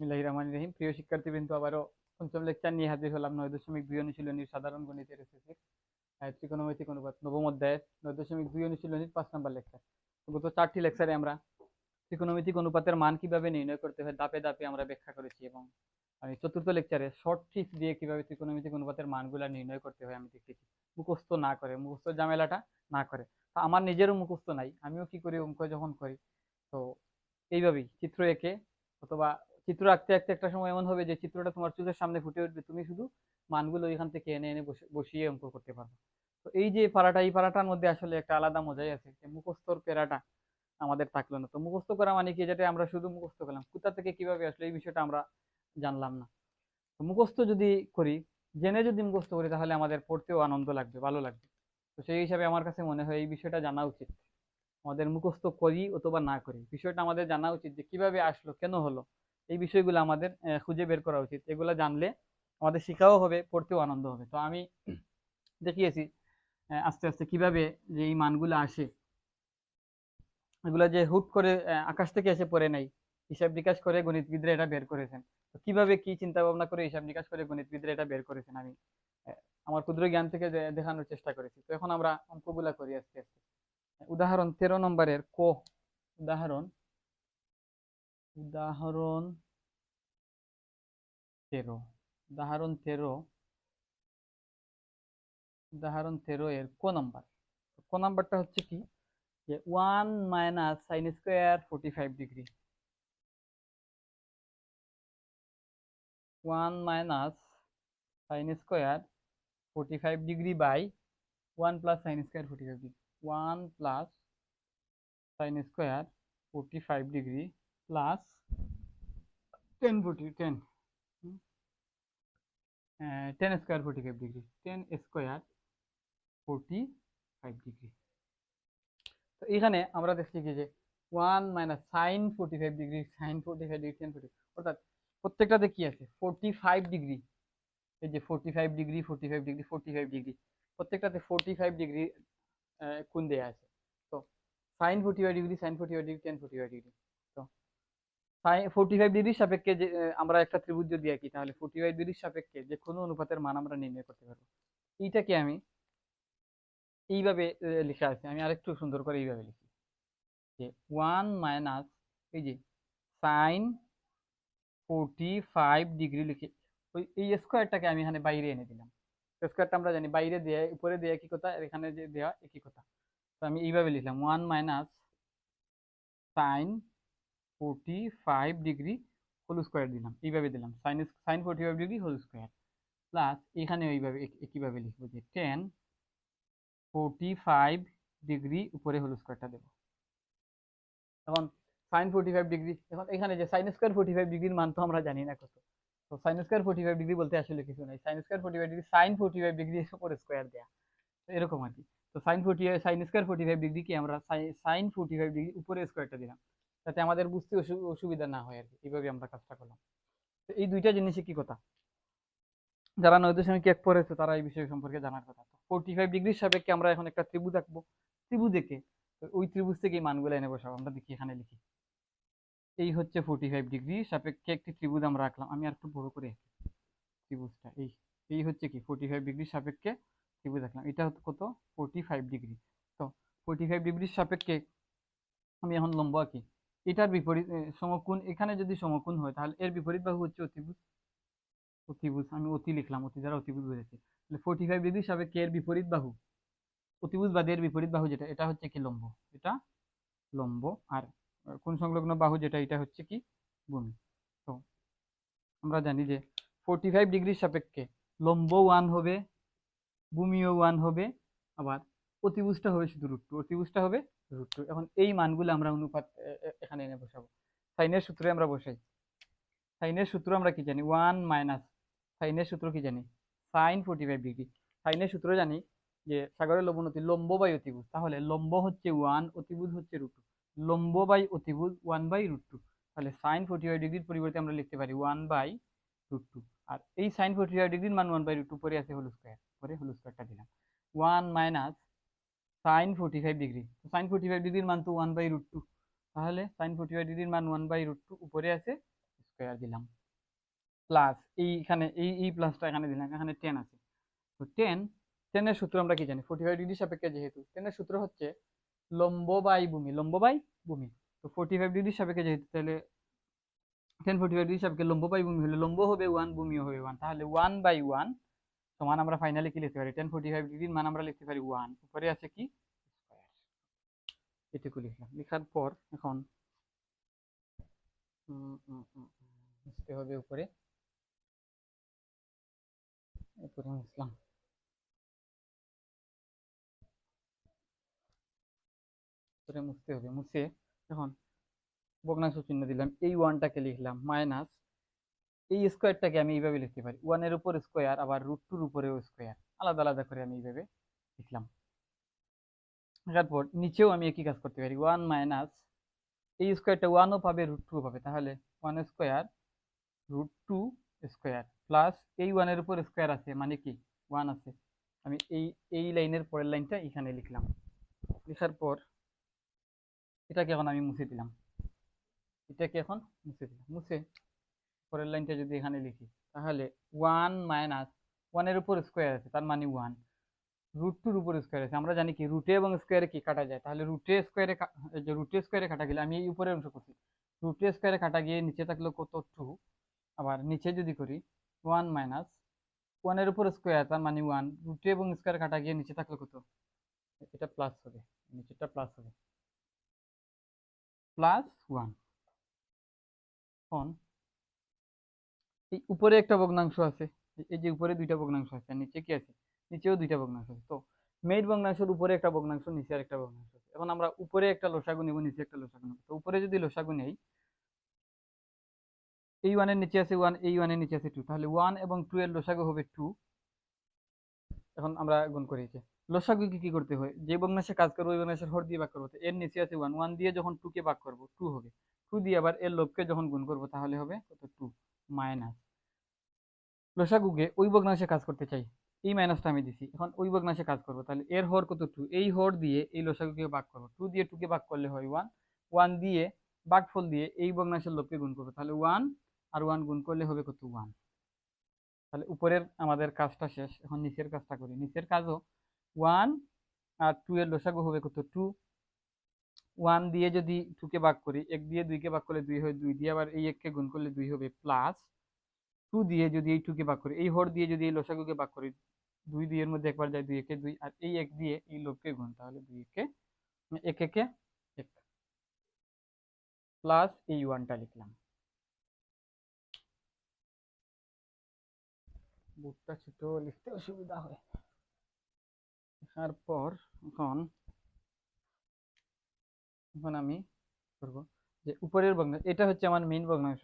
বিসমিল্লাহির রহমানির রহিম। প্রিয় শিক্ষার্থীবৃন্দ, আবারও পঞ্চম লেকচার নিয়ে হাজির হলাম নয় দশমিক দুই অনুশীলনীর সাধারণ গণিতের এসএসসির ত্রিকোণমিতিক অনুপাত নবম অধ্যায়ের নয় দশমিক দুই অনুশীলনীর পাঁচ নম্বর লেকচার। গত চারটি লেকচারে আমরা ত্রিকোণমিতিক অনুপাতের মান কীভাবে নির্ণয় করতে হয় দাপে দাপে আমরা ব্যাখ্যা করেছি এবং আমি চতুর্থ লেকচারে শর্ট ট্রিক্স দিয়ে কীভাবে ত্রিকোণমিতিক অনুপাতের মানগুলা নির্ণয় করতে হয় আমি দেখেছি মুখস্থ না করে, মুখস্থ ঝামেলাটা না করে। আমার নিজেরও মুখস্থ নাই, আমিও কি করি, অঙ্ক যখন করি, তো এইভাবেই চিত্র এঁকে অথবা চিত্র আঁকতে আঁকতে একটা সময় এমন হবে যে চিত্রটা তোমার চোখের সামনে ফুটে উঠবে, তুমি শুধু মানগুলো এখান থেকে এনে এনে বসে, বসিয়ে অঙ্ক করতে পারবে। তো এই যে পাড়াটা, এই পাড়াটার মধ্যে আসলে একটা আলাদা মজাই আছে যে মুখস্থর পেরাটা আমাদের থাকল না। তো মুখস্থ করা মানে কি? যেটা আমরা শুধু মুখস্থ করলাম। কোথা থেকে কীভাবে আসলো? এই বিষয়টা আমরা জানলাম না। তো মুখস্থ যদি করি, জেনে যদি মুখস্থ করি, তাহলে আমাদের পড়তেও আনন্দ লাগবে, ভালো লাগবে। তো সেই হিসাবে আমার কাছে মনে হয় এই বিষয়টা জানা উচিত। আমাদের মুখস্থ করি অথবা না করি। বিষয়টা আমাদের জানা উচিত যে কীভাবে আসলো, কেন হলো এই বিষয়গুলো আমাদের খুঁজে বের করা উচিত। এগুলো জানলে আমাদের শেখাও হবে পড়তেও আনন্দ হবে। তো আমি দেখিয়েছি আস্তে আস্তে কীভাবে যে এই মানগুলো আসে এগুলো যে হুট করে আকাশ থেকে এসে পড়ে নাই হিসাব নিকাশ করে গণিতবিদরা এটা বের করেছেন। তো কীভাবে কি চিন্তা ভাবনা করে হিসাব নিকাশ করে গণিতবিদরা এটা বের করেছেন আমি আমার ক্ষুদ্র জ্ঞান থেকে দেখানোর চেষ্টা করেছি। তো এখন আমরা অঙ্কগুলা করি আস্তে আস্তে। উদাহরণ তেরো নম্বরের ক উদাহরণ উদাহরণ তেরো। উদাহরণ তেরো। উদাহরণ তেরো এর ক নাম্বার? ক নাম্বারটা হচ্ছে কি? যে one minus sine square forty five degree. One minus sine square forty five degree by one plus sine square forty five degree. One plus sine square forty five degree plus ten forty ten ten square forty five degree ten square forty five degree তো এখানে আমরা দেখছি কি যে one minus sine forty five degree sine forty five degree ten forty অর্থাৎ প্রত্যেকটাতে কি আছে ফোর্টি ফাইভ ডিগ্রি এই যে forty five degree forty five degree forty five degree প্রত্যেকটাতে ফোর্টি ফাইভ ডিগ্রি কোন দেয়া আছে তো sine forty five degree sine forty five degree ten forty five degree forty five ডিগ্রির সাপেক্ষে যে আমরা একটা ত্রিভুজ যদি আঁকি, তাহলে ফোর্টি ফাইভ ডিগ্রির সাপেক্ষে যে কোনো অনুপাতের মান আমরা নির্ণয় করতে পারব। এইটাকে আমি এইভাবে লেখা আছে আমি আরেকটু সুন্দর করে এইভাবে লিখি। যে ওয়ান মাইনাস এই যে সাইন ফোর্টি ফাইভ ডিগ্রি লিখে, ওই, এই স্কোয়ারটাকে আমি এখানে বাইরে এনে দিলাম। স্কোয়ারটা আমরা জানি বাইরে দেয়া, উপরে দেয়া একই কথা এখানে যে দেওয়া একই কথা। তো আমি এইভাবে লিখলাম one minus sine forty five degree whole square দিলাম। এইভাবে দিলাম। Sine sine forty five degree whole square plus এখানে ওইভাবে একইভাবে লিখব যে টেন ফোর্টি ফাইভ ডিগ্রি উপরে হোল স্কোয়ারটা দেবো। এখন সাইন ফোর্টি ফাইভ ডিগ্রি এখন এখানে যে সাইন স্কোয়ার ফোর্টি ফাইভ ডিগ্রির মান তো আমরা জানি না কত। তো sine square forty five degree বলতে আসলে কিছু নাই। Sine square forty five degree sine forty five degree উপরে স্কোয়ার তো এরকম আর কি। তো sine forty sine square forty five ডিগ্রিকে আমরা সাইন ফোর্টি ফাইভ ডিগ্রি উপরে স্কোয়ারটা দিলাম। যাতে আমাদের বুঝতে অসুবিধা না হয় আর কি এইভাবে আমরা কাজটা করলাম। তো এই দুইটা জিনিসই কি কথা? যারা নয় দশমিক এক পড়েছে তারা এই বিষয় সম্পর্কে জানার কথা। ফোর্টি ফাইভ ডিগ্রির সাপেক্ষে আমরা এখন একটা ত্রিভুজ আঁকবো। ত্রিভুজ এঁকে তো ওই ত্রিভুজ থেকে এই মানগুলো এনে বসাবো। আমরা দেখি, এখানে লিখি। এই হচ্ছে ফোর্টি ফাইভ ডিগ্রি সাপেক্ষে একটি ত্রিভুজ আমরা আঁকলাম। আমি আর একটু বড় করে ত্রিভুজটা। এই এই হচ্ছে কি? ফোর্টি ফাইভ ডিগ্রি সাপেক্ষে ত্রিভুজ আঁকলাম। এটা হচ্ছে কত? ফোর্টি ফাইভ ডিগ্রি তো ফোর্টি ফাইভ ডিগ্রির সাপেক্ষে আমি এখন লম্ব আঁকি। এটার বিপরীত সমকোণ, এখানে যদি সমকোণ হয়, তাহলে এর বিপরীত বাহু হচ্ছে অতিভুজ। অতিভুজ, আমি অতি লিখলাম, অতি দ্বারা অতিভুজ বোঝাচ্ছি তাহলে ফোর্টি ফাইভ ডিগ্রি সাপেক্ষে এর বিপরীত বাহু, অতিভুজ বাদে এর বিপরীত বাহু যেটা, এটা হচ্ছে কি লম্ব? এটা লম্ব, আর কোন সংলগ্ন বাহু যেটা, এটা হচ্ছে কি ভূমি। তো আমরা জানি যে ফোর্টি ফাইভ ডিগ্রির সাপেক্ষে লম্ব ওয়ান হবে, ভূমিও ওয়ান হবে, আবার অতিভুজটা হবে শুধু রুট টু অতিভুজটা হবে রুট। টু এখন এই মানগুলো আমরা অনুপাত এখানে এনে বসাবো। সাইনের সূত্রে আমরা বসাই। সাইনের সূত্র আমরা কি জানি? ওয়ান মাইনাস সাইনের সূত্র কি জানি? Sine forty five degree. সাইনের সূত্র জানি যে সাগরের লবণতি লম্ব বাই অতিভুজ। তাহলে লম্ব হচ্ছে ওয়ান, অতিভুজ হচ্ছে রুট। টু লম্ব বাই অতিভুজ ওয়ান বাই রুট। টু তাহলে সাইন ফোর্টি ফাইভ ডিগ্রির পরিবর্তে আমরা লিখতে পারি ওয়ান বাই রুট। টু আর এই সাইন ফোর্টি ফাইভ ডিগ্রির মান ওয়ান বাই রুট টু পরে আছে হোল স্কোয়ার। পরে হোল স্কোয়ারটা দিলাম। One minus sine forty five degree sine forty five ডিগ্রির মান তো ওয়ান বাই রুট টু তাহলে সাইন ফোর্টি ফাইভ ডিগ্রির মান ওয়ান বাই রুট টু উপরে আছে স্কোয়ার দিলাম। প্লাস এইখানে এই এই প্লাসটা এখানে দিলাম, এখানে টেন আছে। তো টেন টেনের সূত্র আমরা কি জানি? ফোর্টি ফাইভ ডিগ্রি সাপেক্ষে যেহেতু টেনের সূত্র হচ্ছে লম্ব বাই ভূমি, লম্ব বাই ভূমি। তো ফোর্টি ফাইভ ডিগ্রি সাপেক্ষে যেহেতু, তাহলে টেন ফোর্টি ফাইভ ডিগ্রি সাপেক্ষে লম্ব বাই ভূমি হলে লম্ব হবে ওয়ান ভূমিও হবে ওয়ান তাহলে ওয়ান বাই ওয়ান সমান আমরা ফাইনালি কি লিখতে পারি? টেন ফোর্টি ফাইভ ডিগ্রির মান আমরা লিখতে পারি ওয়ান উপরে আছে কি? স্কোয়ার এটুকু লিখলাম। লেখার পর এখন লিখতে হবে উপরে। উপরে উপরে মুছতে হবে। মুছে এখন ভগ্নাংশ চিহ্ন দিলাম। এই ওয়ানটাকে লিখলাম। মাইনাস এই স্কোয়ারটাকে আমি এইভাবে লিখতে পারি। ওয়ানের উপর স্কোয়ার আবার রুট টুর উপরেও স্কোয়ার আলাদা আলাদা করে আমি এইভাবে লিখলাম। তারপর নিচেও আমি একই কাজ করতে পারি। ওয়ান মাইনাস এই স্কোয়ারটা ওয়ানও পাবে রুট টুও পাবে। তাহলে one square root two square plus এই ওয়ানের উপর স্কোয়ার আছে মানে কি? ওয়ান আছে। আমি এই এই লাইনের পরের লাইনটা এখানে লিখলাম। লেখার পর এটাকে এখন আমি মুছে দিলাম। এটাকে এখন মুছে দিলাম। মুছে পরের লাইনটা যদি এখানে লিখি, তাহলে ওয়ান মাইনাস ওয়ানের উপর স্কোয়ার আছে, তার মানে ওয়ান রুট টুর উপর স্কোয়ার আছে, আমরা জানি কি রুটে এবং স্কোয়ারে কি কাটা যায়? তাহলে রুটে স্কোয়ারে যে রুটে স্কোয়ারে কাটা গেলে আমি এই উপরের অংশ করছি। রুটে স্কোয়ারে কাটা গিয়ে নিচে থাকল কত টু আবার নিচে যদি করি ওয়ান মাইনাস ওয়ানের উপর স্কোয়ার তার মানে ওয়ান রুটে এবং স্কোয়ার কাটা গিয়ে নিচে থাকল কত? এটা প্লাস হবে নিচেটা প্লাস হবে। প্লাস ওয়ান এই উপরে একটা ভগ্নাংশ আছে, এই- যে উপরে দুইটা ভগ্নাংশ আছে নিচে কি আছে? নিচেও দুইটা ভগ্নাংশ আছে। তো মেইন ভগ্নাংশের উপরে একটা ভগ্নাংশ, নিচে আর একটা ভগ্নাংশ আছে। এখন আমরা উপরে একটা লসাগু নেব, নিচে একটা লসাগু নেব। তো উপরে যদি লসাগু নেই, এই ওয়ানের নিচে আছে ওয়ান এই ওয়ানের নিচে আছে টু তাহলে ওয়ান এবং টু এর লসাগু হবে টু এখন আমরা গুণ করি যে, লসাগুকে কি করতে হয়? যে ভগ্নাংশে কাজ করব, ওই ভগ্নাংশের হর দিয়ে ভাগ করব। এর নিচে আছে ওয়ান ওয়ান দিয়ে যখন টু কে ভাগ করব টু হবে। টু দিয়ে আবার এর লবকে যখন গুণ করব, তাহলে হবে কত? Two minus. লসাগুকে ওই ভগ্নাংশে কাজ করতে চাই, এই মাইনাসটা আমি দিছি। এখন ওই ভগ্নাংশে কাজ করব, তাহলে এর হর কত? টু এই হর দিয়ে এই লসাগুকে ভাগ করব। টু দিয়ে টুকে ভাগ করলে হয় ওয়ান ওয়ান দিয়ে ভাগফল দিয়ে এই ভগ্নাংশের লবকে গুণ করব। তাহলে ওয়ান আর ওয়ান গুণ করলে হবে কত? ওয়ান তাহলে উপরের আমাদের কাজটা শেষ। এখন নিচের কাজটা করি। নিচের কাজও ওয়ান আর টু এর লসাগু হবে কত? টু ওয়ান দিয়ে যদি টুকে ভাগ করি, এক দিয়ে দুইকে ভাগ করলে দুই হয় দুই দিয়ে, আবার এই এককে গুণ করলে দুই হবে প্লাস টু দিয়ে যদি এই টুকে ভাগ করি, এই হর দিয়ে যদি এই লসাগুকে ভাগ করি, দুই দুইয়ের মধ্যে একবার যায় দুই একে দুই, আর এই এক দিয়ে এই লোককে গুণ, তাহলে দুই একে এক একে এক। প্লাস এই ওয়ানটা লিখলাম। বুকটা ছোট, লিখতে অসুবিধা হয়। তারপর এখন এখন আমি করব যে উপরের ভগ্নাংশ, এটা হচ্ছে আমার মেইন ভগ্নাংশ।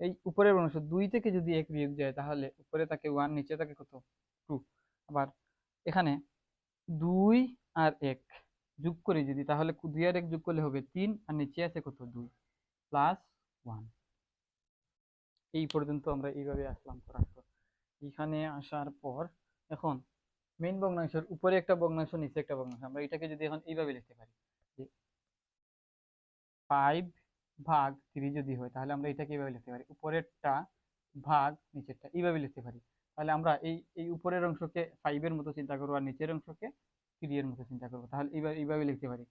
এই উপরের ভগ্নাংশ দুই থেকে যদি এক বিয়োগ যায়, তাহলে উপরে থাকে ওয়ান নিচে থাকে কত? টু আবার এখানে দুই আর এক যোগ করি যদি, তাহলে দুই আর এক যোগ করলে হবে তিন, আর নিচে আছে কত? দুই প্লাস ওয়ান এই পর্যন্ত আমরা এইভাবে আসলাম এখানে আসার পর এখন মেইন ভগ্নাংশের উপরে একটা ভগ্নাংশ, নিচে একটা ভগ্নাংশ। আমরা এটাকে যদি এখন এইভাবে লিখতে পারি। ফাইভ ভাগ থ্রি যদি হয়, তাহলে আমরা এটাকে এইভাবে লিখতে পারি। উপরেরটা ভাগ, নিচেরটা এইভাবে লিখতে পারি। তাহলে আমরা এই এই উপরের অংশকে ফাইভের মতো চিন্তা করব আর নিচের অংশকে থ্রি এর মতো চিন্তা করব। তাহলে এইভাবে এইভাবে লিখতে পারি।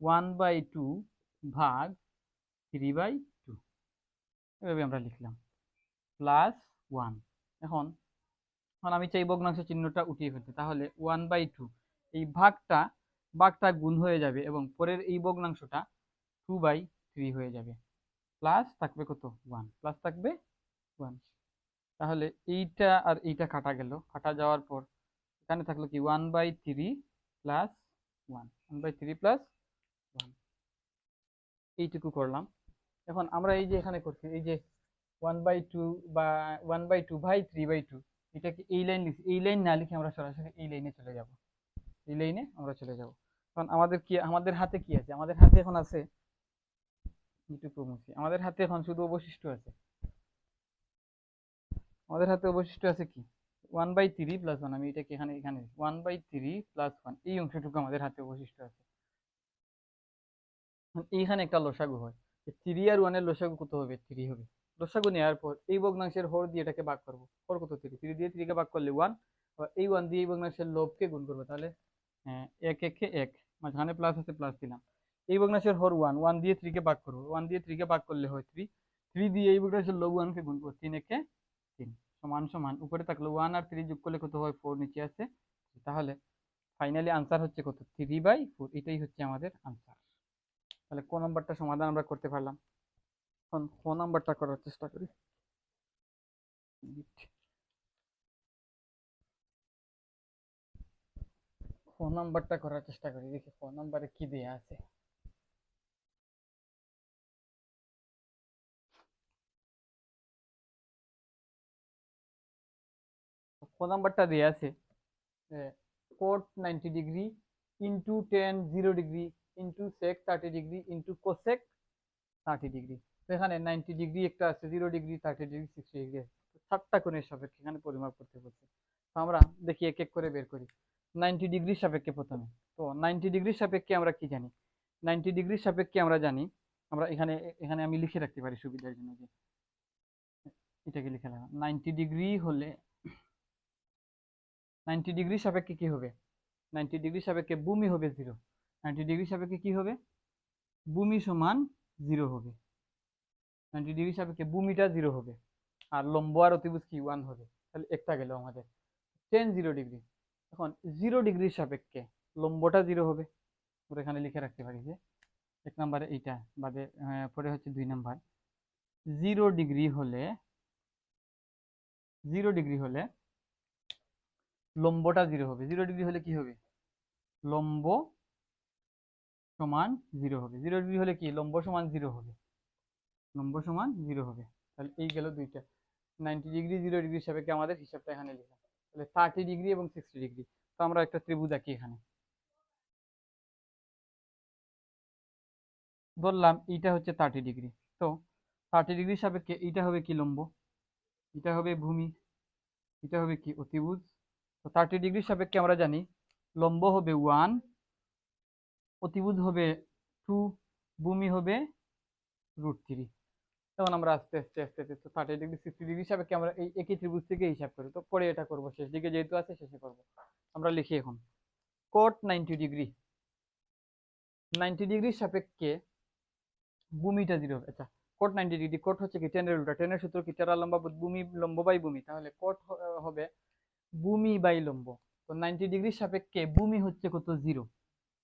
ওয়ান বাই টু ভাগ থ্রি বাই টু এভাবে আমরা লিখলাম। প্লাস ওয়ান এখন এখন আমি চাই ভগ্নাংশ চিহ্নটা উঠিয়ে ফেলতে। তাহলে ওয়ান বাই টু এই ভাগটা ভাগটা গুণ হয়ে যাবে এবং পরের এই ভগ্নাংশটা টু বাই থ্রি হয়ে যাবে। প্লাস থাকবে কত? ওয়ান প্লাস থাকবে ওয়ান তাহলে এইটা আর এইটা কাটা গেল। কাটা যাওয়ার পর এখানে থাকল কি? One by three plus one one by three plus one এইটুকু করলাম। এখন আমরা এই যে এখানে করছি, এই যে ওয়ান বাই টু বা one by two by three by two এটাকে এই লাইন লিখছি। এই লাইন না লিখে আমরা সরাসরি এই লাইনে চলে যাব। এই লাইনে আমরা চলে যাব। কারণ আমাদের কি, আমাদের হাতে কি আছে? আমাদের হাতে এখন আছে এইটুকু মুছি আমাদের হাতে এখন শুধু অবশিষ্ট আছে। আমাদের হাতে অবশিষ্ট আছে কি? One by three plus one আমি এটাকে এখানে এখানে one by three plus one এই অংশটুকু আমাদের হাতে অবশিষ্ট আছে। এইখানে একটা লসাগু হয়। থ্রি আর ওয়ানের লসাগু কত হবে? থ্রি হবে। লসাগু নেওয়ার পর এই ভগ্নাংশের হর দিয়ে এটাকে ভাগ করব। হর কত? থ্রি থ্রি দিয়ে থ্রিকে ভাগ করলে ওয়ান এই ওয়ান দিয়ে এই ভগ্নাংশের লোভকে গুণ করব। তাহলে হ্যাঁ, এক একে এক। মাঝখানে প্লাস আছে প্লাস দিলাম। এই ভগ্নাংশের হর ওয়ান ওয়ান দিয়ে থ্রিকে ভাগ করব ওয়ান দিয়ে থ্রিকে ভাগ করলে হয় থ্রি থ্রি দিয়ে এই ভগ্নাংশের লব ওয়ানকে গুণ করব তিন একে তিন। সমান সমান। উপরে থাকলে ওয়ান আর থ্রি যোগ করলে কত হয়? ফোর নিচে আছে। তাহলে ফাইনালি আনসার হচ্ছে কত? থ্রি বাই ফোর এটাই হচ্ছে আমাদের আনসার তাহলে কোন নাম্বারটা সমাধান আমরা করতে পারলাম? এখন ক নাম্বারটা করার চেষ্টা করি। খ নাম্বারটা করার চেষ্টা করি। দেখি খ নাম্বারে কি দেয়া আছে। নাম্বারটা দেয়া আছে cot ninety degree into tan zero degree into sec thirty degree into cosec thirty degree এখানে নাইনটি ডিগ্রি একটা আছে zero degree thirty degree sixty degree সাতটা কোণের সাপেক্ষে এখানে পরিমাপ করতে বলছে। আমরা দেখি এক এক করে বের করি। নাইনটি ডিগ্রি সাপেক্ষে প্রথমে। তো নাইনটি ডিগ্রি সাপেক্ষে আমরা কি জানি? নাইনটি ডিগ্রি সাপেক্ষে আমরা জানি, আমরা এখানে এখানে আমি লিখে রাখতে পারি সুবিধার জন্য যে, এটাকে লিখে রাখলাম। নাইনটি ডিগ্রি হলে নাইনটি ডিগ্রি সাপেক্ষে কি হবে? নাইনটি ডিগ্রি সাপেক্ষে ভূমি হবে জিরো। নাইনটি ডিগ্রি সাপেক্ষে কি হবে? ভূমি সমান জিরো হবে। নাইনটি ডিগ্রি সাপেক্ষে ভূমিটা জিরো হবে। আর লম্ব আর অতিভুজ কি? ওয়ান হবে। তাহলে একটা গেল আমাদের। Tan zero degree. এখন জিরো ডিগ্রির সাপেক্ষে লম্বটা জিরো হবে। আমরা এখানে লিখে রাখতে পারি যে এক নম্বরে এইটা বাদে পরে হচ্ছে দুই নাম্বার। জিরো ডিগ্রি হলে, জিরো ডিগ্রি হলে লম্বটা জিরো হবে। জিরো ডিগ্রি হলে কি হবে? লম্ব সমান জিরো হবে। জিরো ডিগ্রি হলে কি? লম্ব সমান জিরো হবে। লম্ব সমান জিরো হবে। তাহলে এই গেল দুইটা। নাইনটি ডিগ্রি জিরো ডিগ্রি সাপেক্ষে আমাদের হিসাবটা এখানে লিখা। তাহলে থার্টি ডিগ্রি এবং সিক্সটি ডিগ্রি তো আমরা একটা ত্রিভুজ আঁকি এখানে। ধরলাম এইটা হচ্ছে থার্টি ডিগ্রি তো থার্টি ডিগ্রি সাপেক্ষে এইটা হবে কি লম্ব? এটা হবে ভূমি। এটা হবে কি? অতিভুজ। তো থার্টি ডিগ্রি সাপেক্ষে আমরা জানি লম্ব হবে ওয়ান অতিভুজ হবে টু ভূমি হবে রুট থ্রি তখন আমরা আস্তে আস্তে আস্তে আস্তে, তো থার্টি ডিগ্রি সিক্সটি ডিগ্রি সাপেক্ষে আমরা এই একই ত্রিভুজ থেকে হিসাব করি। তো পরে এটা করব, শেষ দিকে যেহেতু আছে শেষে করব। আমরা লিখি এখন cot ninety degree ninety degree সাপেক্ষে ভূমিটা জিরো হবে আচ্ছা কোট নাইনটি ডিগ্রি কোট হচ্ছে কি টেনের উল্টা টেনের সূত্র কি টেরা লম্বা, ভূমি, লম্ব বাই তাহলে কোট হবে ভূমি বাই লম্ব। তো নাইনটি ডিগ্রির সাপেক্ষে ভূমি হচ্ছে কত জিরো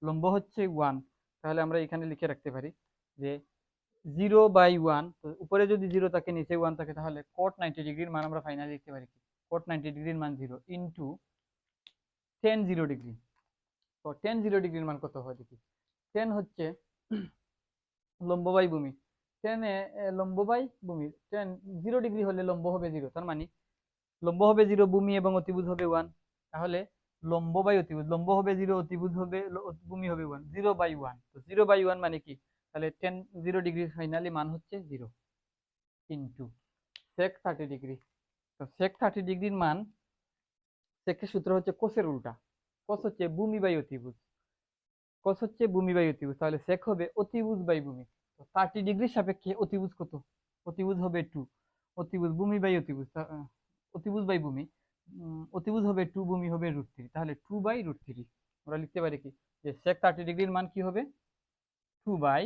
লম্ব হচ্ছে ওয়ান তাহলে আমরা এখানে লিখে রাখতে পারি যে জিরো বাই ওয়ান তো উপরে যদি জিরো থাকে, নিচে ওয়ান থাকে, তাহলে কোট নাইনটি ডিগ্রির মান আমরা ফাইনালি লিখতে পারি কি? কোট নাইনটি ডিগ্রির মান zero into tan zero degree তো টেন জিরো ডিগ্রির মান কত হয় দেখি? টেন হচ্ছে লম্ব বাই ভূমি। টেনে লম্ব বাই ভূমি। টেন জিরো ডিগ্রি হলে লম্ব হবে জিরো তার মানে লম্ব হবে জিরো ভূমি এবং অতিভুজ হবে ওয়ান তাহলে লম্ব বাই অতিভুজ, লম্ব হবে জিরো অতিভুজ হবে ভূমি হবে ওয়ান জিরো বাই ওয়ান তো জিরো বাই ওয়ান মানে কি? তাহলে টেন জিরো ডিগ্রি ফাইনালি মান হচ্ছে zero into sec thirty degree তো সেক থার্টি ডিগ্রির মান সেকের সূত্র হচ্ছে কোসের উল্টা। কোস হচ্ছে ভূমি বাই অতিভুজ। কোস হচ্ছে ভূমি বাই অতিভুজ। তাহলে সেক হবে অতিভুজ বাই ভূমি। তো থার্টি ডিগ্রির সাপেক্ষে অতিভুজ কত? অতিভুজ হবে টু অতিভুজ, ভূমি বাই অতিভুজ। অতিভুজ বাই ভূমি অতিভুজ হবে টু ভূমি হবে রুট থ্রি তাহলে টু বাই রুট থ্রি আমরা লিখতে পারি কি? যে সেক থার্টি ডিগ্রির মান কি হবে? Two by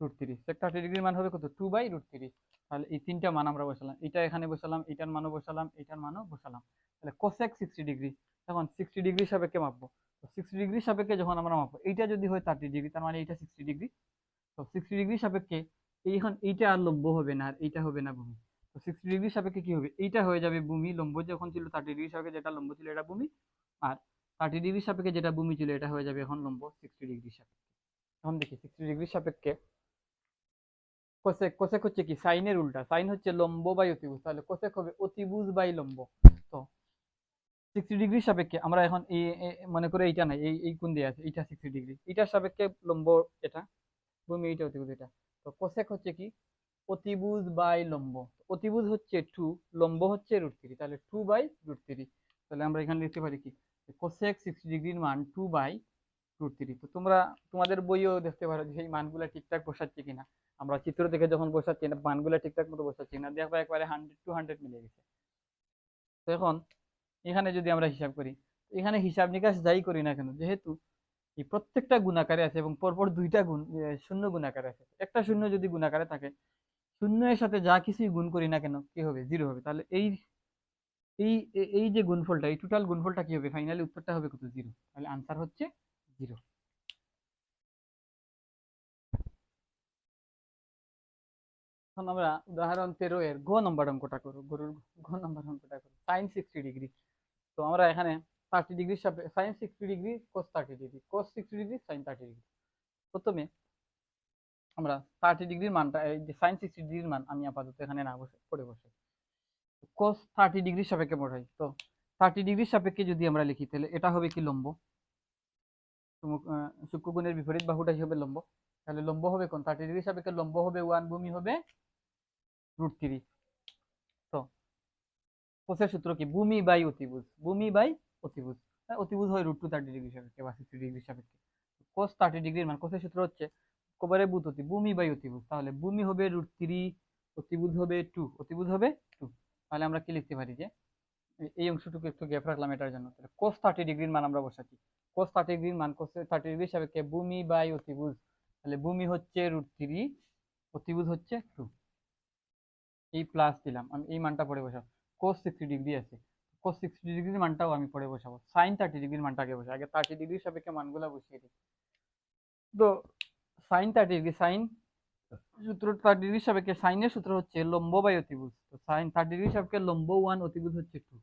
root three sec thirty ডিগ্রির মান হবে কত? টু বাই রুট থ্রি তাহলে এই তিনটা মান আমরা বসালাম, এটা এখানে বসালাম, এটার মানও বসালাম, এটার মানও বসালাম, তাহলে কোসেক সিক্সটি ডিগ্রি তখন সিক্সটি ডিগ্রি সাপেক্ষে মাপবো, তো সিক্সটি ডিগ্রি সাপেক্ষে যখন আমরা মাপবো, এইটা যদি হয় থার্টি ডিগ্রি তার মানে এইটা সিক্সটি ডিগ্রি তো সিক্সটি ডিগ্রি সাপেক্ষে এইখন এইটা আর লম্ব হবে না, আর এইটা হবে না ভূমি তো সিক্সটি ডিগ্রি সাপেক্ষে কি হবে? এইটা হয়ে যাবে ভূমি, লম্ব যখন ছিল থার্টি ডিগ্রি সাপেক্ষে যেটা লম্ব ছিল এটা ভূমি, আর থার্টি ডিগ্রি সাপেক্ষে যেটা ভূমি ছিল এটা হয়ে যাবে এখন লম্ব সিক্সটি ডিগ্রি সাপেক্ষে। এখন দেখি সিক্সটি ডিগ্রি সাপেক্ষে কোসেক কোসেক হচ্ছে কি? সাইনের উল্টা, সাইন হচ্ছে লম্ব বাই অতিভুজ, তাহলে কোসেক হবে অতিভুজ বাই লম্ব। তো সিক্সটি ডিগ্রি সাপেক্ষে আমরা এখন এই মনে করে এইটা নাই, এই এই কোন দিয়ে আছে, এইটা সিক্সটি ডিগ্রি এইটার সাপেক্ষে লম্ব এটা, ভূমি, এইটা অতিভুজ এটা তো কোসেক হচ্ছে কি? অতিভুজ বাই লম্ব। অতিভুজ হচ্ছে টু লম্ব হচ্ছে রুট থ্রি তাহলে টু বাই রুট থ্রি তাহলে আমরা এখানে লিখতে পারি কি? কোসেক সিক্সটি ডিগ্রির মান টু বাই রুট থ্রি তো তোমরা, তোমাদের বইও দেখতে পারো যে সেই মানগুলো ঠিকঠাক বসাচ্ছে কিনা। আমরা চিত্র দেখে যখন বসাচ্ছি, না, মানগুলো ঠিকঠাক মতো বসাচ্ছি না। দেখব একবারে হান্ড্রেড টু হান্ড্রেড মিলে গেছে। তো এখন, এখানে যদি আমরা হিসাব করি, এখানে হিসাব নিকাশ যাই করি না কেন, যেহেতু এই প্রত্যেকটা গুণাকারে আছে এবং পরপর দুইটা গুণ শূন্য গুণাকারে আছে। একটা শূন্য যদি গুণাকারে থাকে শূন্যের সাথে যা কিছুই গুণ করি না কেন, কি হবে? জিরো হবে। তাহলে এই এই এই যে গুণফলটা, এই টোটাল গুণফলটা কি হবে? ফাইনালি উত্তরটা হবে কত? জিরো তাহলে আনসার হচ্ছে জিরো এখন আমরা উদাহরণ তেরো এর ঘ নম্বর অঙ্কটা করব গরুর ঘ নম্বর অঙ্কটা করব সাইন সিক্সটি ডিগ্রি তো আমরা এখানে থার্টি ডিগ্রির সাথে sine sixty degree cos thirty degree cos sixty degree sine thirty degree প্রথমে আমরা থার্টি ডিগ্রির মানটা এই যে সাইন সিক্সটি ডিগ্রির মান আমি আপাতত এখানে না বসে পড়ে বসে। কোস থার্টি ডিগ্রির সাপেক্ষে পড়াই তো থার্টি ডিগ্রির সাপেক্ষে যদি আমরা লিখি তাহলে এটা হবে কি লম্ব? আহ, বিপরীত বাহুটাই হবে লম্ব। তাহলে লম্ব হবে কোন? থার্টি ডিগ্রির সাপেক্ষে লম্ব হবে ওয়ান ভূমি হবে রুট থ্রি তো কোসের সূত্র কি? ভূমি বাই অতিভুজ। ভূমি বাই অতিভুজ। অতিভুজ হয় রুট টু থার্টি ডিগ্রি সাপেক্ষে বা সিক্সটি ডিগ্রি সাপেক্ষে। কোস থার্টি ডিগ্রির মান কোসের সূত্র হচ্ছে বুত অতি ভূমি বাই অতিভুজ তাহলে ভূমি হবে রুট থ্রি অতিভুজ হবে টু অতিভুজ হবে টু তাহলে আমরা কি লিখতে পারি যে, এই অংশটুকু একটু গ্যাপ রাখলাম এটার জন্য। কোস থার্টি ডিগ্রির মান আমরা বসাচ্ছি। কোস থার্টি ডিগ্রির মান কোস থার্টি ডিগ্রি সাপেক্ষে ভূমি বাই অতিভুজ। তাহলে ভূমি হচ্ছে রুট থ্রি অতিভুজ হচ্ছে টু এই প্লাস দিলাম। আমি এই মানটা পড়ে বসাবো। কোস সিক্সটি ডিগ্রি আছে। কোস সিক্সটি ডিগ্রির মানটাও আমি পড়ে বসাবো। সাইন থার্টি ডিগ্রির মানটা আগে বসাবো আগে থার্টি ডিগ্রির সাপেক্ষে মানগুলো বসিয়ে দিই। তো সাইন থার্টি ডিগ্রি সাইন সূত্র থার্টি ডিগ্রির সাপেক্ষে সাইনের সূত্র হচ্ছে লম্ব বাই অতিভুজ। তো সাইন থার্টি ডিগ্রির সাপেক্ষে লম্ব ওয়ান অতিভুজ হচ্ছে টু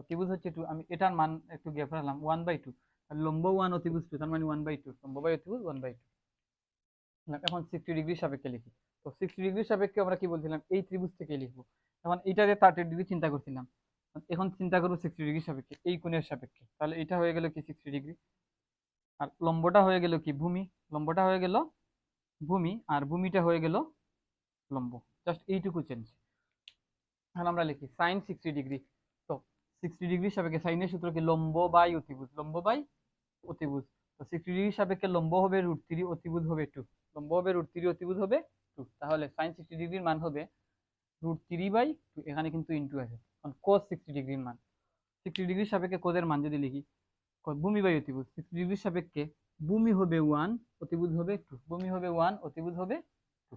অতিভুজ হচ্ছে টু আমি এটার মান একটু গ্যাপ রাখলাম ওয়ান বাই টু আর লম্ব ওয়ান অতিভুজ টু তার মানে ওয়ান বাই টু লম্ব বাই অতিভুজ ওয়ান বাই টু এখন সিক্সটি ডিগ্রি সাপেক্ষে লিখি। তো সিক্সটি ডিগ্রির সাপেক্ষে আমরা কি বলছিলাম? এই ত্রিভুজ থেকে লিখব। এখন এইটাতে থার্টি ডিগ্রি চিন্তা করছিলাম, এখন চিন্তা করব সিক্সটি ডিগ্রি সাপেক্ষে, এই কোণের সাপেক্ষে। তাহলে এটা হয়ে গেল কি সিক্সটি ডিগ্রি আর লম্বটা হয়ে গেল কি ভূমি? লম্বটা হয়ে গেল ভূমি আর ভূমিটা হয়ে গেল লম্ব। জাস্ট এইটুকু চেঞ্জ এখন আমরা লিখি সাইন সিক্সটি ডিগ্রি তো সিক্সটি ডিগ্রির সাপেক্ষে সাইনের সূত্র কি লম্ব বাই অতিভুজ, লম্ব বাই অতিভুজ। তো সিক্সটি ডিগ্রির সাপেক্ষে লম্ব হবে রুট থ্রি অতিভুজ হবে টু লম্ব হবে রুট থ্রি অতিভুজ হবে টু তাহলে সাইন সিক্সটি ডিগ্রির মান হবে রুট থ্রি বাই টু এখানে কিন্তু ইন্টু আছে। কারণ কোস সিক্সটি ডিগ্রির মান। সিক্সটি ডিগ্রির সাপেক্ষে কোদের মান যদি লিখি ভূমি বাই অতিভুজ সিক্সটি ডিগ্রির সাপেক্ষে ভূমি হবে ওয়ান অতিভুজ হবে টু ভূমি হবে ওয়ান অতিভুজ হবে টু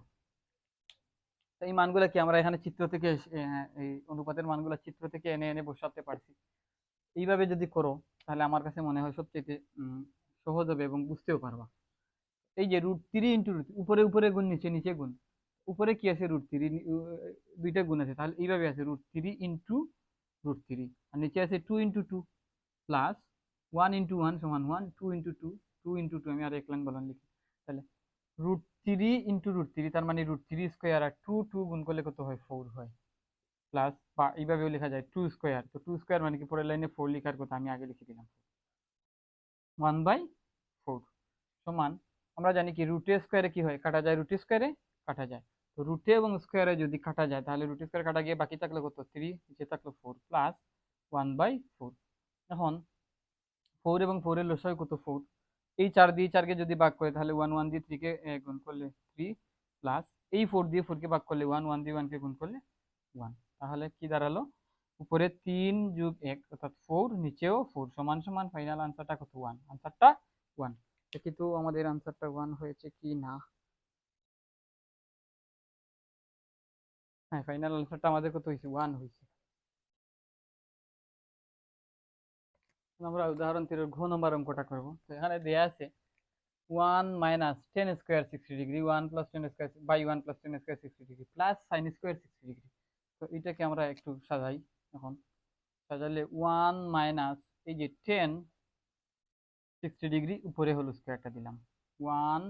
এই মানগুলো কি আমরা এখানে চিত্র থেকে এই অনুপাতের মানগুলো চিত্র থেকে এনে এনে বসাতে পারছি? এইভাবে যদি করো, তাহলে আমার কাছে মনে হয় সবচেয়ে সহজ হবে এবং বুঝতেও পারবা। এই যে রুট থ্রি ইন্টু রুট উপরে উপরে গুণ, নিচে নিচে গুণ, উপরে কি আছে রুট থ্রি দুইটা গুণ আছে, তাহলে এইভাবে আছে root three into root three আর নিচে আছে two into two plus one into one সমান one two into two two into two আমি আর এক লাইন বললাম লিখি। তাহলে root three into root three তার মানে রুট থ্রি স্কোয়ার আর টু টু গুণ করলে কত হয়? ফোর হয়। প্লাস বা এইভাবেও লেখা যায় টু স্কোয়ার তো টু স্কোয়ার মানে কি? পরের লাইনে ফোর লেখার কথা আমি আগে লিখে দিলাম। ওয়ান বাই ফোর সমান, আমরা জানি কি? রুটে স্কোয়ারে কি হয়? কাটা যায় রুটে স্কোয়ারে কাটা যায়। তো রুটে এবং স্কোয়ারে যদি কাটা যায়, তাহলে রুটে স্কোয়ার কাটা গিয়ে বাকি থাকল কত? থ্রি নিচে থাকল four plus one by four এখন ফোর এবং ফোরের লসাই কত? ফোর এই চার দিয়ে চারকে যদি ভাগ করে তাহলে ওয়ান ওয়ান দিয়ে থ্রিকে গুণ করলে থ্রি প্লাস এই ফোর দিয়ে ফোরকে ভাগ করলে ওয়ান ওয়ান দিয়ে ওয়ানকে গুণ করলে ওয়ান তাহলে কি দাঁড়াল? উপরে তিন যুগ এক, অর্থাৎ ফোর নিচেও ফোর সমান সমান ফাইনাল আনসারটা কত? ওয়ান আনসারটা ওয়ান কিন্তু আমাদের আনসারটা ওয়ান হয়েছে কি না? হ্যাঁ ফাইনাল আনসারটা আমাদের কত হয়েছে? ওয়ান হয়েছে। আমরা উদাহরণ তিনের ঘ নম্বর অঙ্কটা করব। তো এখানে দেয়া আছে one minus tan square sixty degree one plus tan square by one plus tan square sixty degree plus sine square sixty degree তো এটাকে আমরা একটু সাজাই এখন। সাজালে ওয়ান মাইনাস এই যে টেন সিক্সটি ডিগ্রি উপরে হলো স্কোয়ারটা দিলাম। One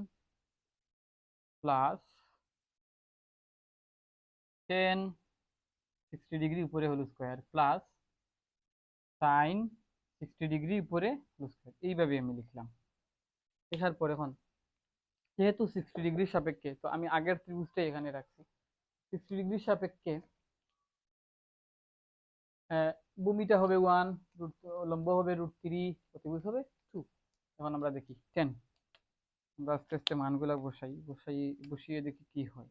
plus tan sixty degree উপরে হলো square plus sine sixty degree উপরে এইভাবে আমি লিখলাম। লেখার পর এখন, যেহেতু সিক্সটি ডিগ্রির সাপেক্ষে, তো আমি আগের ত্রিভুজটাই এখানে রাখছি। সিক্সটি ডিগ্রির সাপেক্ষে ভূমিটা হবে ওয়ান রুট লম্ব হবে রুট থ্রি অতিভুজ হবে টু এখন আমরা দেখি টেন আমরা আস্তে আস্তে মানগুলা বসাই বসাই, বসিয়ে দেখি কি হয়।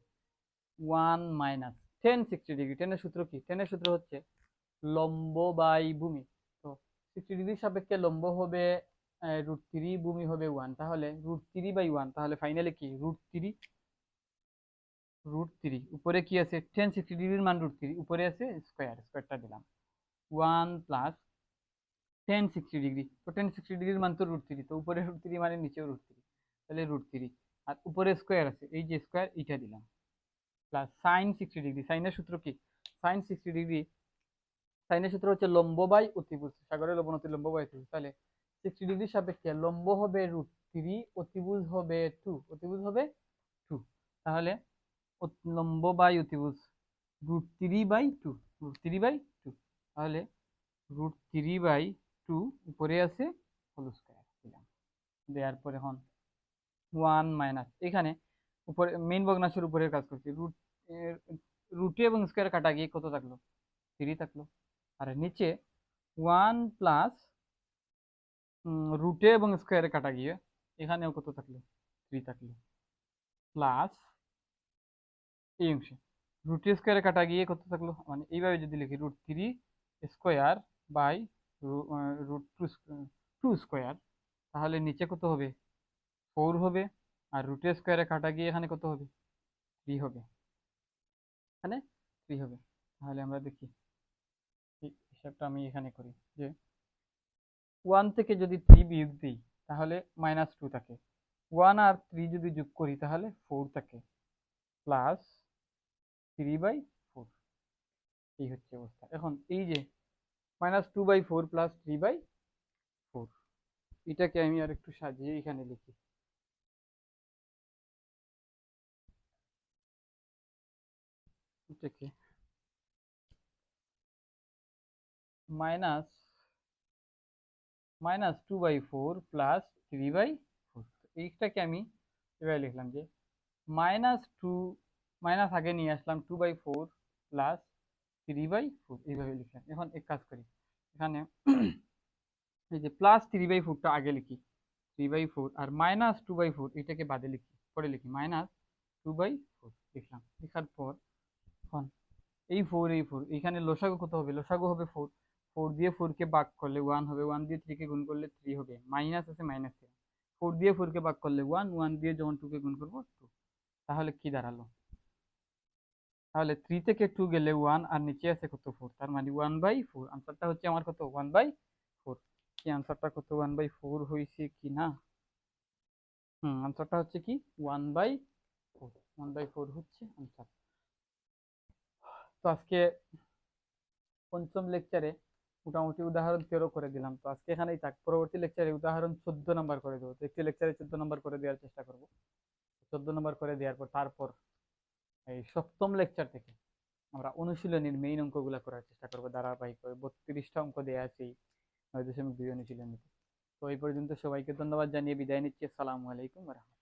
One minus tan sixty degree টেনের সূত্র কি? টেনের সূত্র হচ্ছে লম্ব বাই ভূমি। সিক্সটি ডিগ্রির সাপেক্ষে লম্ব হবে রুট থ্রি ভূমি হবে ওয়ান তাহলে রুট থ্রি বাই ওয়ান তাহলে ফাইনালে কি? রুট থ্রি রুট থ্রি উপরে কি আছে? টেন সিক্সটি ডিগ্রির মান রুট থ্রি উপরে আছে স্কোয়ার স্কোয়ারটা দিলাম। One plus tan sixty degree তো টেন সিক্সটি ডিগ্রির মান তো রুট থ্রি তো উপরে রুট থ্রি মানে নিচেও রুট থ্রি তাহলে রুট থ্রি আর উপরে স্কোয়ার আছে। এই যে স্কোয়ার এইটা দিলাম। প্লাস সাইন সিক্সটি ডিগ্রি সাইনের সূত্র কি? সাইন সিক্সটি ডিগ্রি সাইনের সূত্র হচ্ছে লম্ব বাই অতিভুজ। সাগরের লবণ অতি লম্ব বাই অতিভুজ। তাহলে সিক্সটি ডিগ্রির সাপেক্ষে লম্ব হবে রুট থ্রি অতিভুজ হবে টু অতিভুজ হবে টু তাহলে লম্ব বাই অতিভুজ root three by two root three by two তাহলে রুট থ্রি বাই টু উপরে আছে হোল স্কোয়ার দিলাম দেওয়ার পরে এখন ওয়ান মাইনাস এখানে উপরে মেইন ভগ্নাংশের উপরের কাজ করছি। রুট রুটে এবং স্কোয়ার কাটা গিয়ে কত থাকল? থ্রি থাকল। আর নিচে ওয়ান প্লাস রুটে এবং স্কোয়ারে কাটা গিয়ে এখানেও কত থাকল? থ্রি থাকল। প্লাস এই অংশে। রুট স্কোয়ারে কাটা গিয়ে কত থাকল? মানে এইভাবে যদি লিখি, root three square by root two two square, তাহলে নিচে কত হবে? ফোর হবে। আর রুট স্কোয়ারে কাটা গিয়ে এখানে কত হবে? থ্রি হবে। এখানে থ্রি হবে। তাহলে আমরা দেখি। হিসাবটা আমি এখানে করি যে ওয়ান থেকে যদি থ্রি বিয়োগ দিই, তাহলে মাইনাস টু থাকে। ওয়ান আর থ্রি যদি যোগ করি, তাহলে ফোর থাকে। প্লাস থ্রি বাই ফোর এই হচ্ছে অবস্থা। এখন এই যে minus two by four plus three by four এটাকে আমি আর একটু সাজিয়ে এখানে লিখি। এটাকে minus minus two by four plus three by four এইটাকে আমি এভাবে লিখলাম যে মাইনাস টু মাইনাস আগে নিয়ে আসলাম two by four plus three by four এইভাবে লিখলাম। এখন এক কাজ করি। এখানে এই যে প্লাস থ্রি বাই ফোরটা আগে লিখি। থ্রি বাই ফোর আর মাইনাস টু বাই ফোর এটাকে বাদে লিখি। পরে লিখি মাইনাস টু বাই ফোর লিখলাম। লেখার পর এখন এই ফোর এই ফোর এখানে লসাগু কত হবে? লসাগু হবে ফোর ফোর দিয়ে ফোরকে ভাগ করলে ওয়ান হবে ওয়ান দিয়ে থ্রিকে গুণ করলে থ্রি হবে মাইনাস আছে মাইনাস থ্রি ফোর দিয়ে ফোরকে ভাগ করলে ওয়ান ওয়ান দিয়ে যখন টুকে গুণ করব টু তাহলে কি দাঁড়াল? তাহলে থ্রি থেকে টু গেলে ওয়ান আর নিচে আছে কত ফোর তার মানে ওয়ান বাই ফোর আনসারটা হচ্ছে আমার কত? ওয়ান বাই ফোর কি আনসারটা কত? ওয়ান বাই ফোর হয়েছে কি না? হুম আনসারটা হচ্ছে কি? One by four one by four হচ্ছে আনসার তো আজকে পঞ্চম লেকচারে মোটামুটি উদাহরণ তেরো করে দিলাম। তো আজকে এখানেই থাক, পরবর্তী লেকচারে উদাহরণ চোদ্দ নম্বর করে দেবো। একটি লেকচারে চোদ্দ নম্বর করে দেওয়ার চেষ্টা করব। চোদ্দ নম্বর করে দেওয়ার পর তারপর এই সপ্তম লেকচার থেকে আমরা অনুশীলনীর মেইন অঙ্কগুলো করার চেষ্টা করব। ধারাবাহিকভাবে বত্রিশটা অঙ্ক দেওয়া আছে নয় দশমিক দুই অনুশীলনীতে। তো এই পর্যন্ত সবাইকে ধন্যবাদ জানিয়ে বিদায় নিচ্ছি। আসসালামু আলাইকুম রহমতুল্লাহ।